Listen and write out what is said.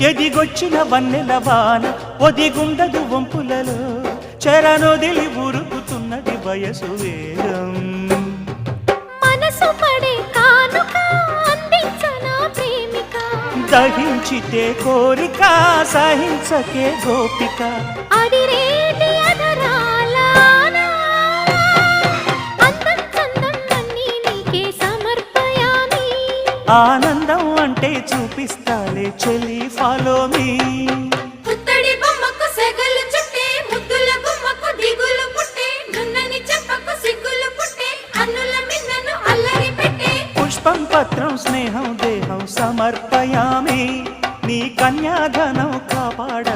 ఎదిగొచ్చిన వన్నెల వాన ఒదిగుండదు వంపులలో చెరనొదిలి ఉరుకుతున్నది వయసు వేగం. మనసు పడే కానుక అందించనా ప్రేమిక? దహించితే కోరిక సహించకే గోపిక. అడిరేటి ఆనందం అంటే చూపిస్తాలే చెల్లి ఫాలో మీ పుష్పం పత్రం స్నేహం దేహం సమర్పయామి. నీ కన్యాధనం కాపాడ